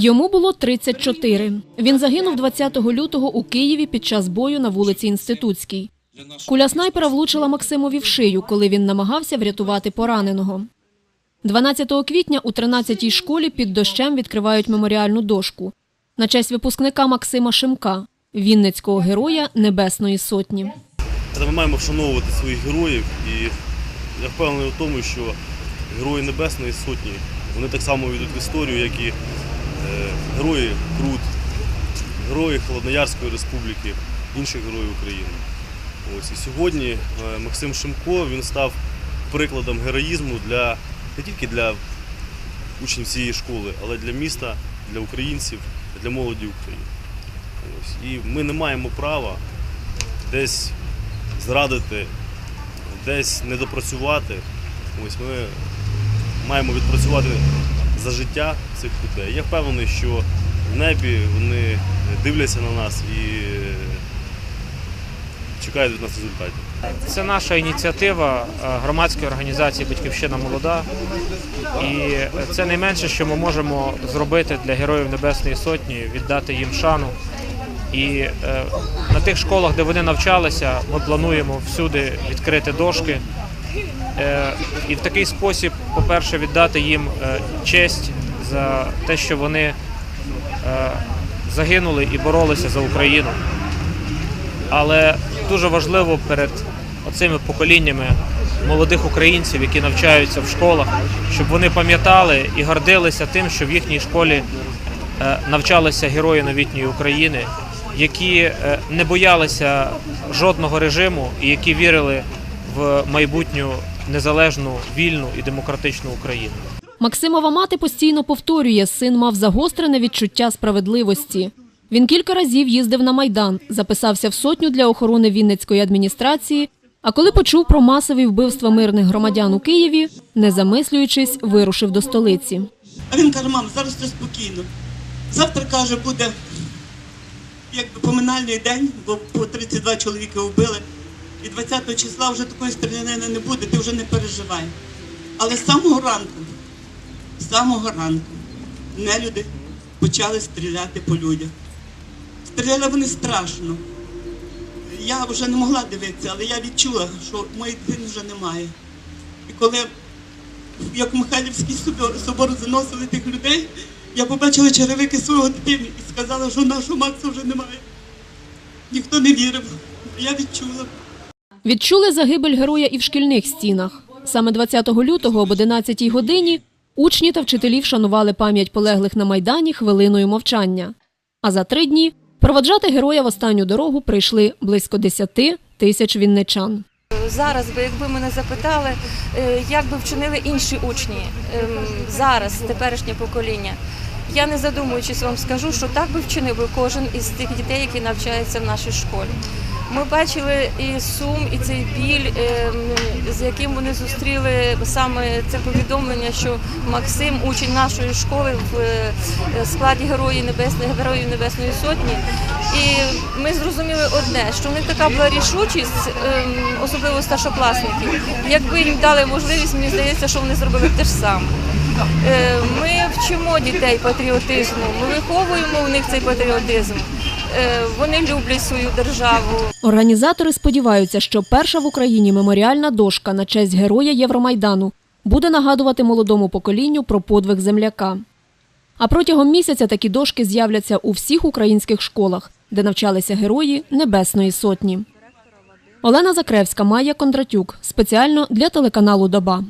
Йому було 34. Він загинув 20 лютого у Києві під час бою на вулиці Інститутській. Куля снайпера влучила Максимові в шию, коли він намагався врятувати пораненого. 12 квітня у 13-й школі під дощем відкривають меморіальну дошку на честь випускника Максима Шимка, Вінницького героя Небесної Сотні. Ми маємо вшановувати своїх героїв, і я впевнений у тому, що герої Небесної Сотні вони так само війдуть в історію, як і герої Крут, герої Холодноярської республіки, інших героїв України. Ось і сьогодні е, Максим Шимко він став прикладом героїзму для не тільки для учнів цієї школи, але для міста, для українців, для молоді України. Ось. І ми не маємо права десь зрадити, десь не допрацювати. Ось ми маємо відпрацювати за життя цих людей. Я впевнений, що в небі вони дивляться на нас і чекають від нас результатів. Це наша ініціатива е, громадської організації Батьківщина молода. І це найменше, що ми можемо зробити для героїв Небесної Сотні, віддати їм шану. І е, на тих школах, де вони навчалися, ми плануємо всюди відкрити дошки. Е, І в такий спосіб, по-перше, віддати їм е, честь за те, що вони е, загинули і боролися за Україну. Але дуже важливо перед оцими поколіннями молодих українців, які навчаються в школах, щоб вони пам'ятали і гордилися тим, що в їхній школі навчалися герої новітньої України, які не боялися жодного режиму і які вірили в майбутню незалежну, вільну і демократичну Україну. Максимова мати постійно повторює, син мав загострене відчуття справедливості. Він кілька разів їздив на Майдан, записався в сотню для охорони Вінницької адміністрації, а коли почув про масові вбивства мирних громадян у Києві, не замислюючись, вирушив до столиці. А він каже, мам, зараз все спокійно. Завтра, каже, буде якби поминальний день, бо по 32 чоловіка вбили. І 20 числа вже такої стрілянини не буде, ти вже не переживай. Але з самого ранку, з самого ранку, нелюди почали стріляти по людях. Стріляли вони страшно. Я вже не могла дивитися, але я відчула, що моїх дитини вже немає. І коли як Михайлівський собор, собор заносили тих людей, я побачила черевики свого дитини і сказала, що нашого Макса вже немає. Ніхто не вірив. Я відчула. Відчули загибель героя і в шкільних стінах. Саме 20 лютого об 11 годині учні та вчителі вшанували пам'ять полеглих на Майдані хвилиною мовчання. А за три дні проводжати героя в останню дорогу прийшли близько 10 тисяч вінничан. Зараз би, якби мене запитали, е, як би вчинили інші учні ем, зараз, теперішнє покоління. Я не задумуючись вам скажу, що так би вчинив кожен із тих дітей, які навчаються в нашій школі. Ми бачили і сум, і цей біль, ем, з яким вони зустріли саме це повідомлення, що Максим, учень нашої школи в е, складі Героїв Небесної Героїв Небесної Сотні. І ми зрозуміли одне, що в них така була рішучість, ем, особливо старшокласників. Якби їм дали можливість, мені здається, що вони зробили б те ж саме. Е, Ми вчимо дітей патріотизму, ми виховуємо в них цей патріотизм. Е, Вони люблять свою державу. Організатори сподіваються, що перша в Україні меморіальна дошка на честь героя Євромайдану буде нагадувати молодому поколінню про подвиг земляка. А протягом місяця такі дошки з'являться у всіх українських школах, де навчалися герої Небесної Сотні. Олена Закревська, Майя Кондратюк. Спеціально для телеканалу Доба.